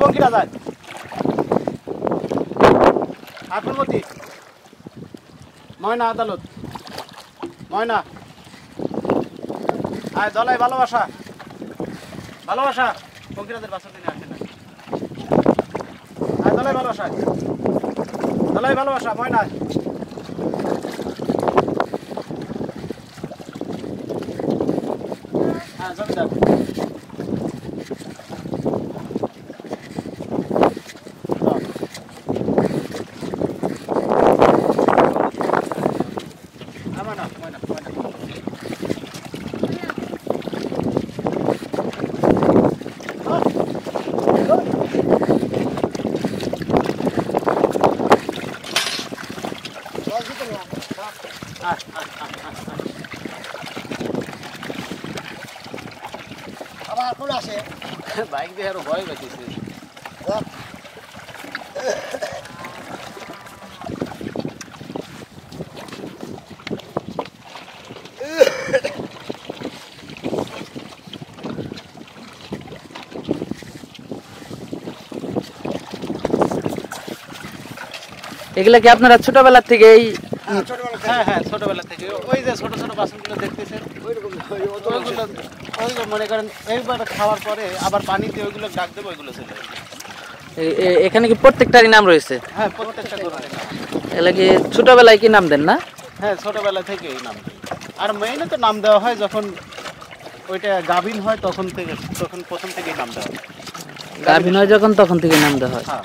পঙ্কিরা যায় আকুলমতি ময়না আদালত। ময়না। আয়, দলাই ভালোবাসা। ভালোবাসা। পঙ্কিরাদের বাসা দিনে আসে না আয়, দলাই ভালোবাসা। দলাই ভালোবাসা, ময়না। হ্যাঁ জমিদার আমার না ময়না ময়না আবার কোন আসে? বাইক দিয়ে আরও ভয় পেয়েছে এগুলা কি আপনারা ছোটবেলার থেকেই ছোটবেলা হ্যাঁ হ্যাঁ ছোটবেলা থেকে। ওই যে ছোট ছোট বাসনগুলো দেখতেছেন? ওইগুলো ওইগুলো মনে করেন এইবার খাওয়ার পরে আবার পানি দিয়ে ওইগুলো ডাক দেবো ওইগুলো চলে এখানে কি প্রত্যেকটারই নাম রয়েছে? হ্যাঁ প্রত্যেকটা গরুর। কি ছোটবেলায় কি নাম দেন না? হ্যাঁ ছোটবেলা থেকে এই নাম। আর মেইনে তো নাম দেওয়া হয় যখন ওইটা গাভিন হয় তখন থেকে তখন প্রথম থেকেই নাম দেওয়া হয়। গাভিন হয় যখন তখন থেকে নাম দেওয়া হয়। হ্যাঁ।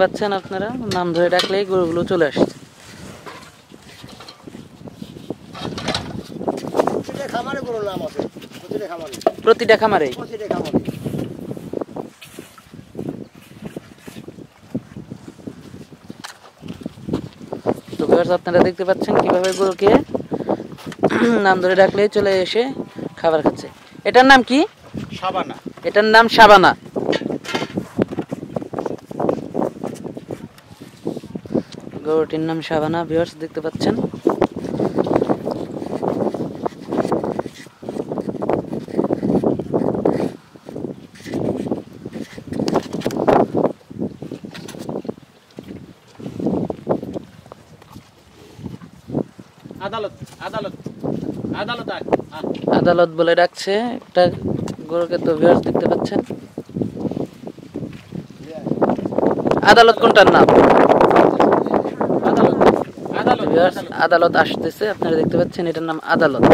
পাচ্ছেন আপনারা নাম ধরে ডাকলেই গরুগুলো চলে আসছে। প্রতিটা খামারে কোনো প্রতিটা খামারে। প্রতিটা খামারেই প্রতিটা খামারে। তো আপনারা দেখতে পাচ্ছেন কীভাবে গরুকে নাম ধরে ডাকলেই চলে এসে খাবার খাচ্ছে। এটার নাম কি? সাবানা। এটার নাম সাবানা। গরুটির নাম সাবানা ভিওর্স দেখতে পাচ্ছেন? আদালত আদালত আদালত। আদালত বলে ডাকছে একটা গরুকে তো ভিউয়ার্স দেখতে পাচ্ছেন? আদালত কোনটার নাম? আদালত আসতেছে। আপনারা দেখতে পাচ্ছেন এটার নাম আদালত।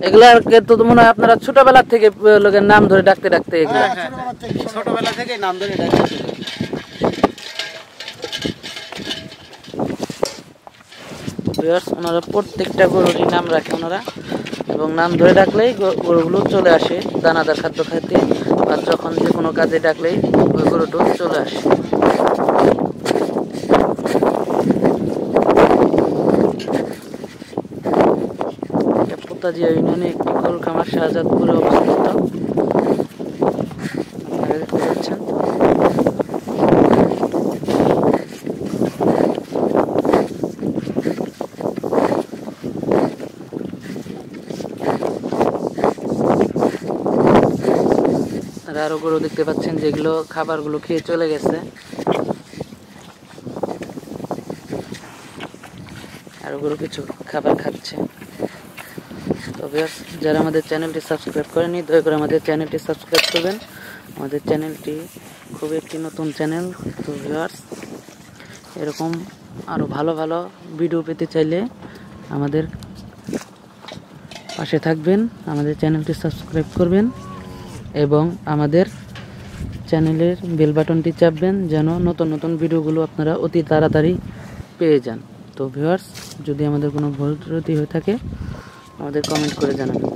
এগুলাকে তো মনে হয় আপনারা ছোটবেলা থেকে লোকের নাম ধরে ডাকতে ডাকতে এগুলা। হ্যাঁ, ছোটবেলা থেকে নাম ধরে ওনারা প্রত্যেকটা গরুরই নাম রাখে ওনারা। এবং নাম ধরে ডাকলেই গরুগুলো চলে আসে দানাদার খাদ্য খাইতে। আর যখন যে কোনো কাজে ডাকলেই ওই গরুটা চলে আসে। এটা ইউনিয়নে একটি গরুর খামার শাহজাদপুরে অবস্থিত। আপনারা দেখতে পাচ্ছেন আর আরও গরু দেখতে পাচ্ছেন যেগুলো খাবারগুলো খেয়ে চলে গেছে। আর ওগুলো কিছু খাবার খাচ্ছে। Viewers, যারা আমাদের চ্যানেলটি সাবস্ক্রাইব করেনি দয়া করে আমাদের চ্যানেলটি সাবস্ক্রাইব করবেন। আমাদের চ্যানেলটি খুব একটি নতুন চ্যানেল। তো ভিউয়ার্স এরকম আরও ভালো ভালো ভিডিও পেতে চাইলে আমাদের পাশে থাকবেন আমাদের চ্যানেলটি সাবস্ক্রাইব করবেন এবং আমাদের চ্যানেলের বেল বাটনটি চাপবেন যেন নতুন নতুন ভিডিওগুলো আপনারা অতি তাড়াতাড়ি পেয়ে যান। তো ভিউয়ার্স যদি আমাদের কোনো ভুল ত্রুটি হয়ে থাকে আমাদের কমেন্ট করে জানাবেন।